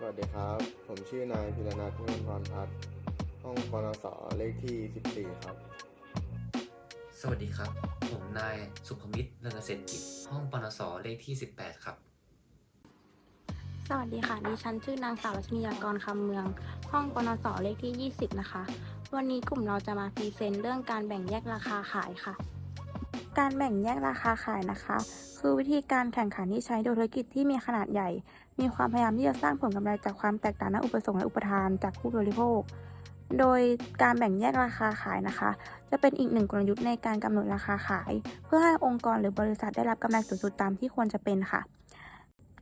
สวัสดีครับ ผมชื่อนายพิรนัทเพื่อนพรพัฒน์ห้องปนสเลขที่ 14 ครับ สวัสดีครับ ผมนายสุภมิตรเรืองเกษตรกิจห้องปนสเลขที่ 18 ครับ สวัสดีค่ะ ดิฉันชื่อนางสาวรัชนียากรคำเมือง ห้องปนสเลขที่ 20 นะคะ วันนี้กลุ่มเราจะมาพรีเซนต์เรื่องการแบ่งแยกราคาขายค่ะ การแบ่งแยกราคาขายนะคะ คือวิธีการแข่งขันที่ใช้โดยธุรกิจที่มีขนาดใหญ่ มีความพยายามที่จะสร้างผลกำไรจากความแตกต่างในอุปสงค์และอุปทานจากผู้บริโภค โดยการแบ่งแยกราคาขายนะคะ จะเป็นอีกหนึ่งกลยุทธ์ในการกำหนดราคาขาย เพื่อให้องค์กรหรือบริษัทได้รับกำไรสูงสุดตามที่ควรจะเป็นค่ะ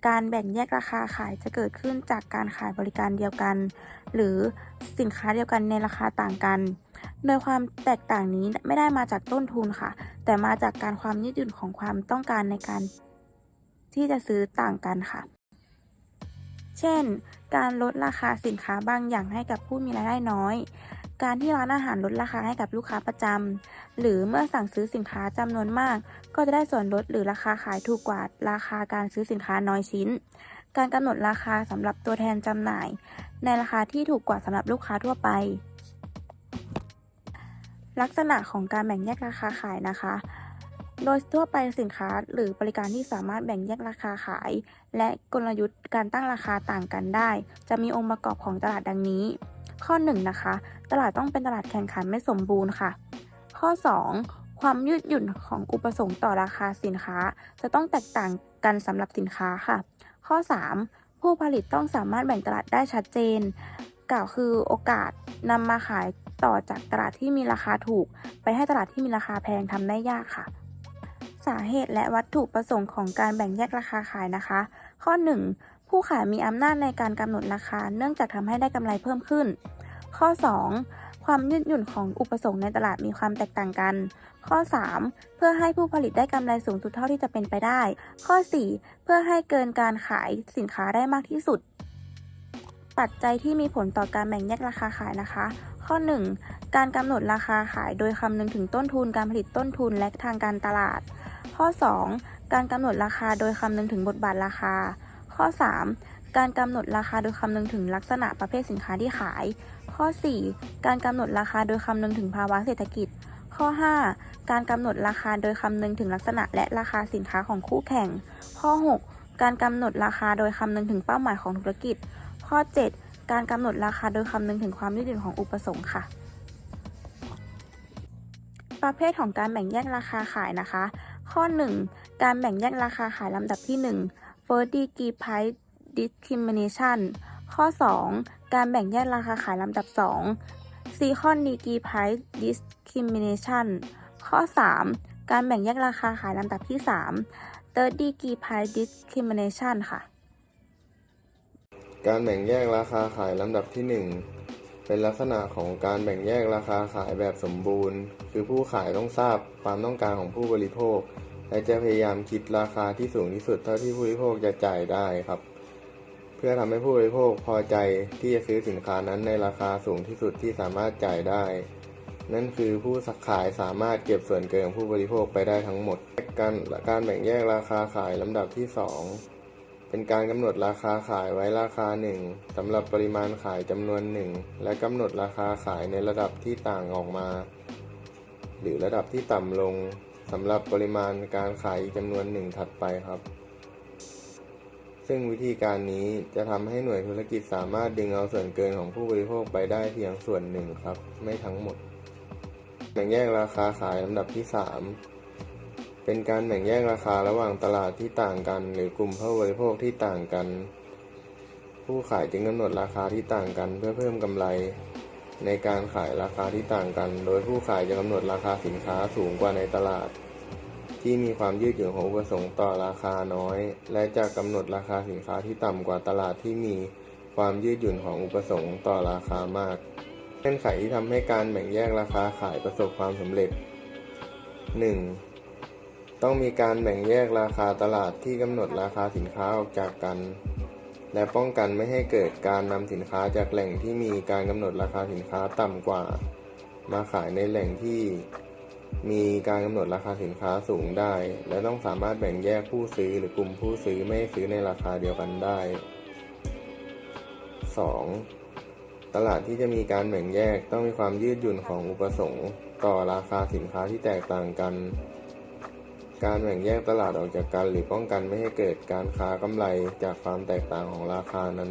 การแบ่งแยกราคาขายจะเกิดขึ้นจากการขายบริการเดียวกัน หรือสินค้าเดียวกันในราคาต่างกัน โดยความแตกต่างนี้ไม่ได้มาจากต้นทุนค่ะ แต่มาจากการความยืดหยุ่นของความต้องการในการที่จะซื้อต่างกันค่ะ เช่น การลดราคาสินค้าบางอย่างให้กับผู้มีรายได้น้อย การที่ร้านอาหารลดราคาให้กับลูกค้าประจำ หรือเมื่อสั่งซื้อสินค้าจำนวนมาก ก็จะได้ส่วนลดหรือราคาขายถูกกว่าราคาการซื้อสินค้าน้อยชิ้น การกำหนดราคาสำหรับตัวแทนจำหน่าย ในราคาที่ถูกกว่าสำหรับลูกค้าทั่วไป ลักษณะของการแบ่งแยกราคาขายนะคะ โดยทั่วไปสินค้าหรือบริการที่สามารถแบ่งแยกราคาขาย และกลยุทธ์การตั้งราคาต่างกันได้ จะมีองค์ประกอบของตลาดดังนี้ ข้อ 1 นะคะ ตลาดต้องเป็นตลาดแข่งขันไม่สมบูรณ์ค่ะ ข้อ 2 ความยืดหยุ่นของอุปสงค์ต่อราคาสินค้า จะต้องแตกต่างกันสำหรับสินค้าค่ะ ข้อ 3 ผู้ผลิตต้องสามารถแบ่งตลาดได้ชัดเจน กล่าวคือโอกาสนำมาขายต่อจากตลาดที่มีราคาถูก ไปให้ตลาดที่มีราคาแพงทำได้ยากค่ะ สาเหตุและวัตถุประสงค์ของการแบ่งแยกราคาขายนะคะ ข้อ 1 ผู้ขายมีอำนาจในการกำหนดราคา เนื่องจากทำให้ได้กำไรเพิ่มขึ้น ข้อ 2 ความยืดหยุ่นของอุปสงค์ในตลาดมีความแตกต่างกัน ข้อ 3 เพื่อให้ผู้ผลิตได้กำไรสูงสุดเท่าที่จะเป็นไปได้ ข้อ 4 เพื่อให้เกินการขายสินค้าได้มากที่สุด ปัจจัยที่มีผลต่อการแบ่งแยกราคาขายนะคะ ข้อ 1 การกำหนดราคาขายโดยคำนึงถึงต้นทุนการผลิตต้นทุนและทางการตลาด ข้อ 2 การกำหนดราคาโดยคำนึงถึงบทบาทราคา ข้อ 3 การกำหนดราคาโดยคำนึงถึงลักษณะประเภทสินค้าที่ขาย ข้อ 4 การกำหนดราคาโดยคำนึงถึงภาวะเศรษฐกิจ ข้อ 5 การกำหนดราคาโดยคำนึงถึงลักษณะและราคาสินค้าของคู่แข่ง ข้อ 6 การกำหนดราคาโดยคำนึงถึงเป้าหมายของธุรกิจ ข้อ 7 การกำหนดราคาโดยคำนึงถึงความยืดหยุ่นของอุปสงค์ค่ะประเภทของการแบ่งแยกราคาขายนะคะ ข้อ 1 การแบ่งแยกราคาขายลำดับที่ 1 first degree price discrimination ข้อ 2 การแบ่งแยกราคาขายลำดับ 2 second degree price discrimination ข้อ 3 การแบ่งแยกราคาขายลำดับที่ 3 third degree price discrimination ค่ะ การแบ่งแยกราคาขายลำดับที่ 1เป็นลักษณะของการแบ่งแยกราคาขายแบบสมบูรณ์ คือผู้ขายต้องทราบความต้องการของผู้บริโภค และจะพยายามคิดราคาที่สูงที่สุดเท่าที่ผู้บริโภคจะจ่ายได้ครับ เพื่อทำให้ผู้บริโภคพอใจที่จะซื้อสินค้านั้นในราคาสูงที่สุดที่สามารถจ่ายได้ นั่นคือผู้ขายสามารถเก็บส่วนเกินของผู้บริโภคไปได้ทั้งหมด การการแบ่งแยกราคาขายลำดับที่ 2 เป็นการกำหนดราคาขายไว้ราคาหนึ่งสำหรับปริมาณขายจำนวนหนึ่งและกำหนดราคาขายในระดับที่ต่างออกมา หรือระดับที่ต่ำลง สำหรับปริมาณการขายจำนวนหนึ่งถัดไปครับ ซึ่งวิธีการนี้จะทำให้หน่วยธุรกิจสามารถดึงเอาส่วนเกินของผู้บริโภคไปได้เพียงส่วนหนึ่งครับ ไม่ทั้งหมด แบ่งแยกราคาขายลำดับที่ 3 เป็นการแบ่งแยกราคาระหว่างตลาดที่ต่างกัน หรือกลุ่มผู้บริโภคที่ต่างกัน ผู้ขายจึงกำหนดราคาที่ต่างกัน เพื่อเพิ่มกำไรในการขายราคาที่ต่างกัน โดยผู้ขายจะกำหนดราคาสินค้าสูงกว่าในตลาด ที่มีความยืดหยุ่นของอุปสงค์ต่อราคาน้อย และจะกำหนดราคาสินค้าที่ต่ำกว่าตลาดที่มีความยืดหยุ่นของอุปสงค์ต่อราคามากเงื่อนไขที่ทำให้การแบ่งแยกราคาขายประสบความสำเร็จ 1. ต้องมีการแบ่งแยกราคาตลาดที่กำหนดราคาสินค้าออกจากกัน และป้องกันไม่ให้เกิดการนำสินค้าจากแหล่งที่มีการกำหนดราคาสินค้าต่ำกว่า มาขายในแหล่งที่ มีการกำหนดราคาสินค้าสูงได้ และต้องสามารถแบ่งแยกผู้ซื้อหรือกลุ่มผู้ซื้อไม่ซื้อในราคาเดียวกันได้ 2. ตลาดที่จะมีการแบ่งแยกต้องมีความยืดหยุ่นของอุปสงค์ ต่อราคาสินค้าที่แตกต่างกัน การแบ่งแยกตลาดออกจากกันหรือป้องกันไม่ให้เกิดการค้ากำไรจากความแตกต่างของราคานั้น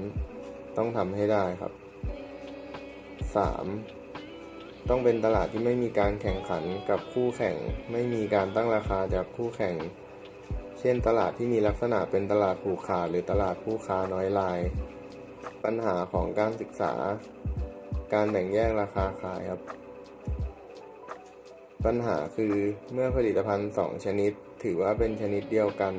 ต้องทำให้ได้ครับ 3. ต้องเป็นตลาดที่ไม่มีการแข่งขันกับคู่แข่ง ไม่มีการตั้งราคาจากคู่แข่ง เช่น ตลาดที่มีลักษณะเป็นตลาดผูกขาดหรือตลาดผู้ค้าน้อยราย ปัญหาของการศึกษา การแบ่งแยกราคาขายครับ ปัญหาคือเมื่อผลิตภัณฑ์สองชนิด ถือว่าเป็นชนิดเดียวกัน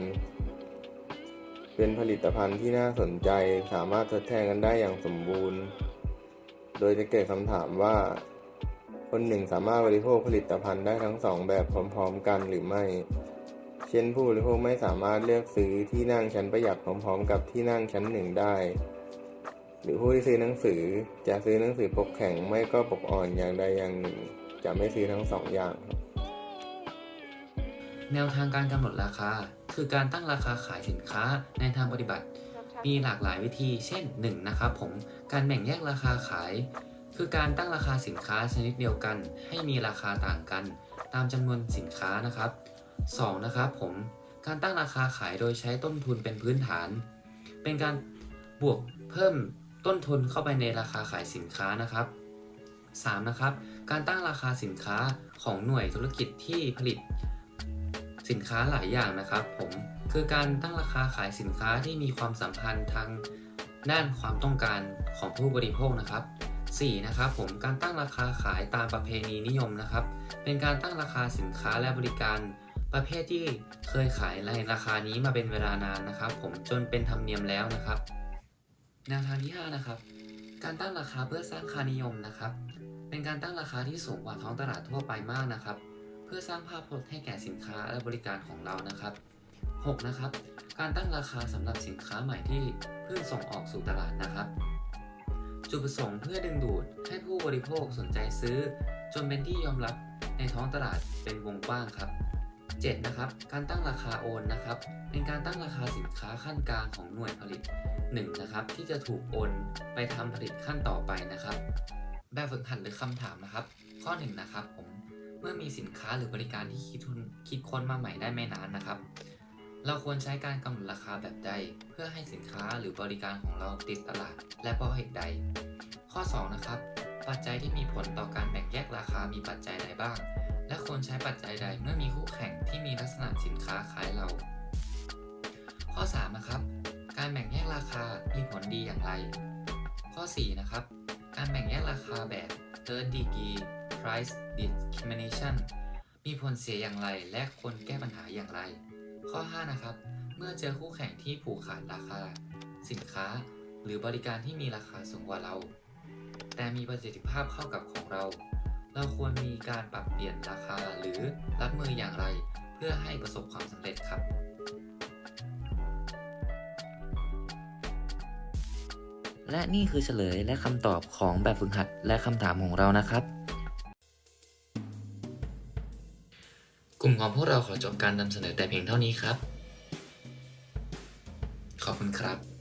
เป็นผลิตภัณฑ์ที่น่าสนใจสามารถทดแทนกันได้อย่างสมบูรณ์ โดยจะเกิดคำถามว่า คนหนึ่งสามารถบริโภคผลิตภัณฑ์ได้ทั้งสองแบบพร้อมๆ กันหรือไม่ เช่นผู้บริโภคไม่สามารถเลือกซื้อที่นั่งชั้นประหยัดพร้อม ๆ กับที่นั่งชั้นหนึ่งได้ หรือผู้ที่ซื้อหนังสือจะซื้อหนังสือปกแข็งไม่ก็ปกอ่อนอย่างใดอย่างหนึ่ง จะไม่ซื้อทั้งสองอย่างแนวทางการกำหนดราคา คือการตั้งราคาขายสินค้าในทางปฏิบัติ มีหลากหลายวิธี เช่น 1. นะครับผม การแบ่งแยกราคาขาย คือการตั้งราคาสินค้าชนิดเดียวกัน ให้มีราคาต่างกัน ตามจำนวนสินค้านะครับ 2. นะครับผมการตั้งราคาขายโดยใช้ต้นทุนเป็นพื้นฐาน เป็นการบวกเพิ่มต้นทุนเข้าไปในราคาขายสินค้านะครับ 3. นะครับ การตั้งราคาสินค้าของหน่วยธุรกิจที่ผลิต สินค้าหลายอย่างนะครับ ผมคือการตั้งราคาขายสินค้าที่มีความสัมพันธ์ทางด้านความต้องการของผู้บริโภคนะครับ 4. นะครับผมการตั้งราคาขายตามประเพณีนิยมนะครับ เป็นการตั้งราคาสินค้าและบริการประเภทที่เคยขายในราคานี้มาเป็นเวลานานนะครับ ผมจนเป็นธรรมเนียมแล้วนะครับแนวทางที่ 5 นะครับ การตั้งราคาเพื่อสร้างค่านิยมนะครับ เป็นการตั้งราคาที่สูงกว่าท้องตลาดทั่วไปมากนะครับ เพื่อสร้างภาพพจน์ให้แก่สินค้าและบริการของเรานะครับ 6. นะครับ การตั้งราคาสำหรับสินค้าใหม่ที่เพิ่งส่งออกสู่ตลาดนะครับ จุดประสงค์เพื่อดึงดูดให้ผู้บริโภคสนใจซื้อ จนเป็นที่ยอมรับในท้องตลาดเป็นวงกว้างครับ 7. นะครับ การตั้งราคาโอนนะครับ เป็นการตั้งราคาสินค้าขั้นกลางของหน่วยผลิต 1. นะครับที่จะถูกโอนไปทำผลิตขั้นต่อไปนะครับ แบบฝึกหัดหรือคำถามนะครับ ข้อ 1 นะครับผม เมื่อมีสินค้าหรือบริการที่คิดทุนคิดค้นมาใหม่ได้ไม่นานนะครับ เราควรใช้การกำหนดราคาแบบใด เพื่อให้สินค้าหรือบริการของเราติดตลาด และเพราะเหตุใด ข้อ 2 นะครับ ปัจจัยที่มีผลต่อการแบ่งแยกราคามีปัจจัยใดบ้าง และควรใช้ปัจจัยใดเมื่อมีคู่แข่งที่มีลักษณะสินค้าคล้ายเรา ข้อ 3 นะครับ การแบ่งแยกราคามีผลดีอย่างไร ข้อ 4 นะครับ การแบ่งแยกราคาแบบ third degree price discrimination มีผลเสียอย่างไรและควรแก้ปัญหาอย่างไร ข้อ 5 นะครับ เมื่อเจอคู่แข่งที่ผูกขาดราคา สินค้า หรือบริการที่มีราคาสูงกว่าเรา แต่มีประสิทธิภาพเข้ากับของเรา เราควรมีการปรับเปลี่ยนราคาหรือรับมืออย่างไร เพื่อให้ประสบความสำเร็จครับและนี่คือเฉลยและคำตอบของแบบฝึกหัดและคำถามของเรานะครับ กลุ่มของพวกเราขอจบการนำเสนอแต่เพียงเท่านี้ครับ ขอบคุณครับ